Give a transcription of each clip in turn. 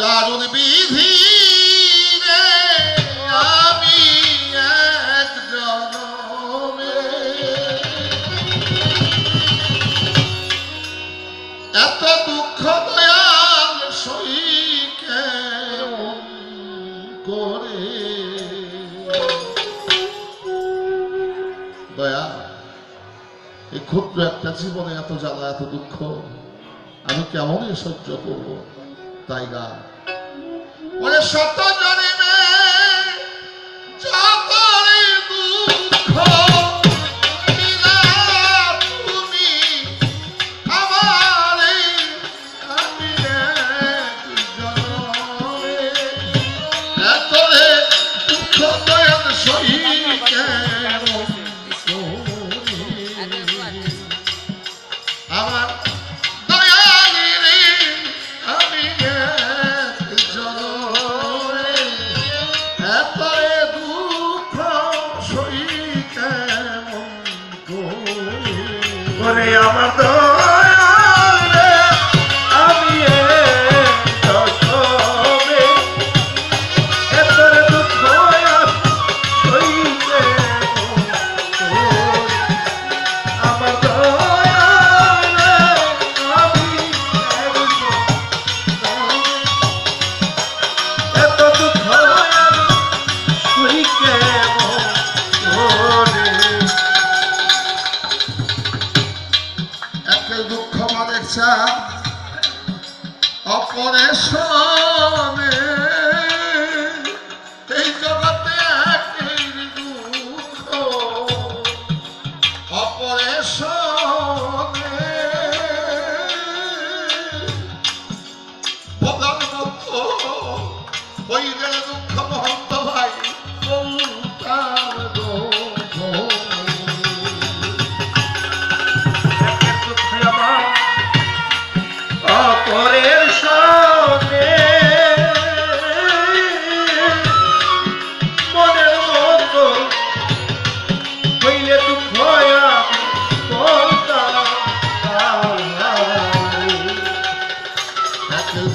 দারুণ বিধি এত দুঃখ করে। এই ক্ষুদ্র একটা জীবনে এত জ্বালা, এত দুঃখ, আমি কেমনই সহ্য করব? তাই গান। মানে শত জনে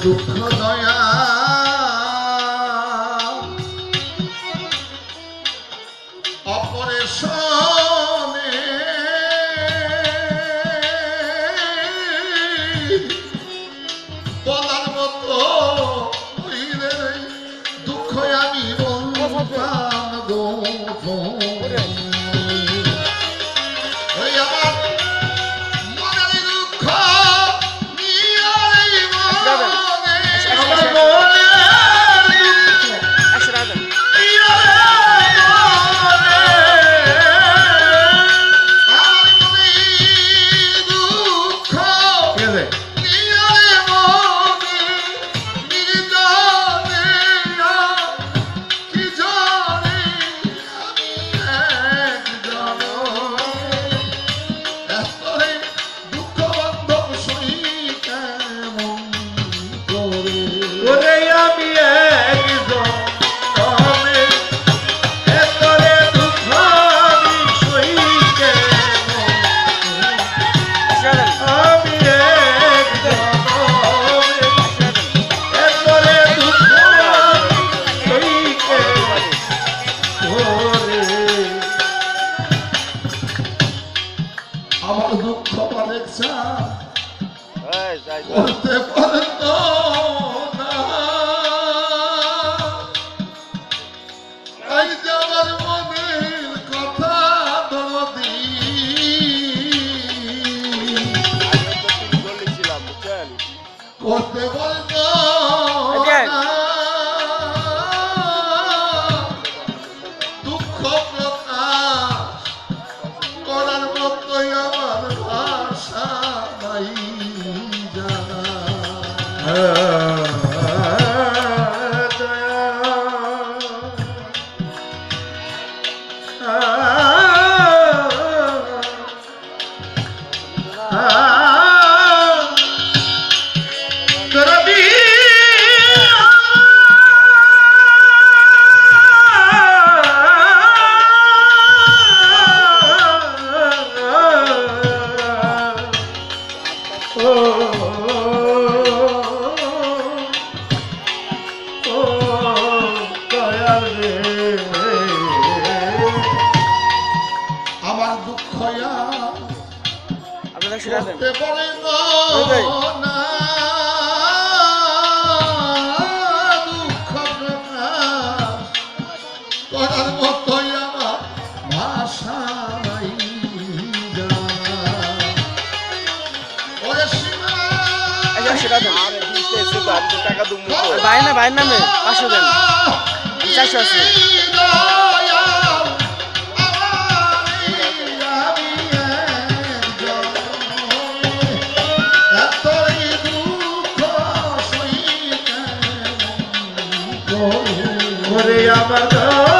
духа. টাকা দুমু। ভাই না ভাই নামে পাঁচশো দেন। চারশো আছে। আমার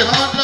হত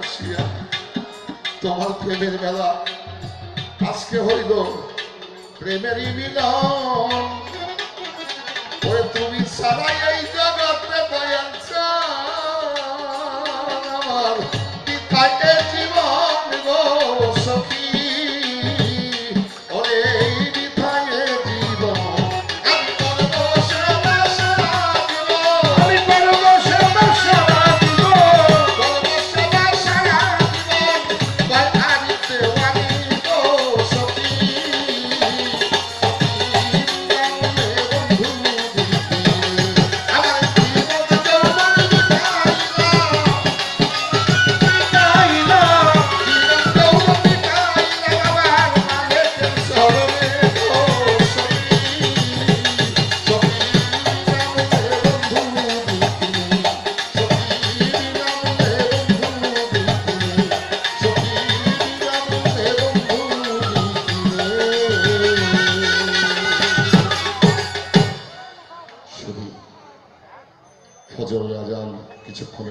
আসিয়া তোমার প্রেমের বেলা আজকে হইল প্রেমেরই মিলন। তুমি তুমি সারাই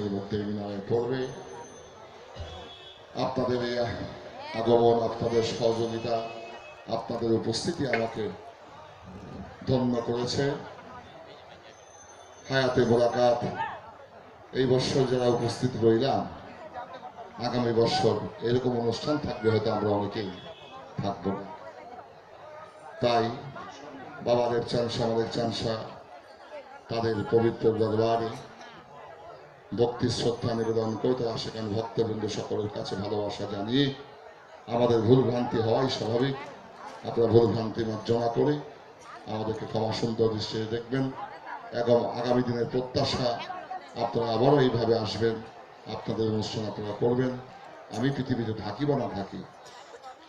মুহূর্তে মিনারে পড়বে। আপনাদের এই আগমন, আপনাদের সহযোগিতা, আপনাদের উপস্থিতি আমাকে ধন্য করেছে। হায়াতে মোলাকাত, এই বছর যারা উপস্থিত রইলাম, আগামী বছর এরকম অনুষ্ঠান থাকবে হয়তো আমরা অনেকেই থাকব না। তাই বাবাদের চানসা আমাদের চানসা তাদের পবিত্র দরবারে ভক্তি, শ্রদ্ধা, নিবেদন করে তারা সেখানে ভক্তবৃন্দ সকলের কাছে ভালোবাসা জানিয়ে আমাদের ভুল ভ্রান্তি হওয়াই স্বাভাবিক। আপনারা ভুল ভ্রান্তি মার্জনা করে আমাদেরকে ক্ষমা সুন্দর দৃষ্টিতে দেখবেন এবং আগামী দিনের প্রত্যাশা আপনারা আবারও এইভাবে আসবেন, আপনাদের অনুষ্ঠান আপনারা করবেন। আমি পৃথিবীতে থাকি বা না থাকি,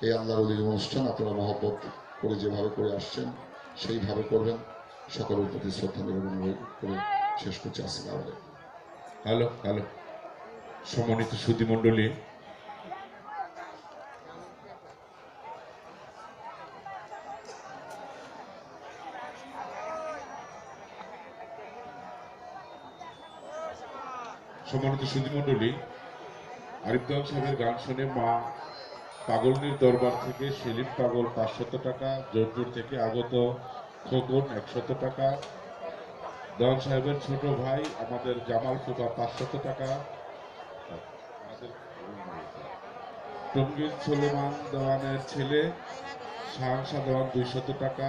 এই আল্লাহর অনুষ্ঠান আপনারা মহব্বত করে যেভাবে করে আসছেন সেইভাবে করবেন। সকলের প্রতি শ্রদ্ধা নিবেদন করে শেষ করছি আসসালামু হ্যালো হ্যালো। সম্মানিত সুধী মণ্ডলী। সম্মানিত সুধী মণ্ডলী আরিফদান সাহেবের গান শুনে মা পাগলনির দরবার থেকে সেলিম পাগল পাঁচশত টাকা জোরজোর থেকে আগত খোকন, একশত টাকা। দেওয়ান সাহেবের ছোট ভাই, আমাদের জামাল ফুকা পাঁচশত টাকা। আমাদের টঙ্গীর সুলেমান দেওয়ানের ছেলে শাহসা দেওয়ান দুইশত টাকা।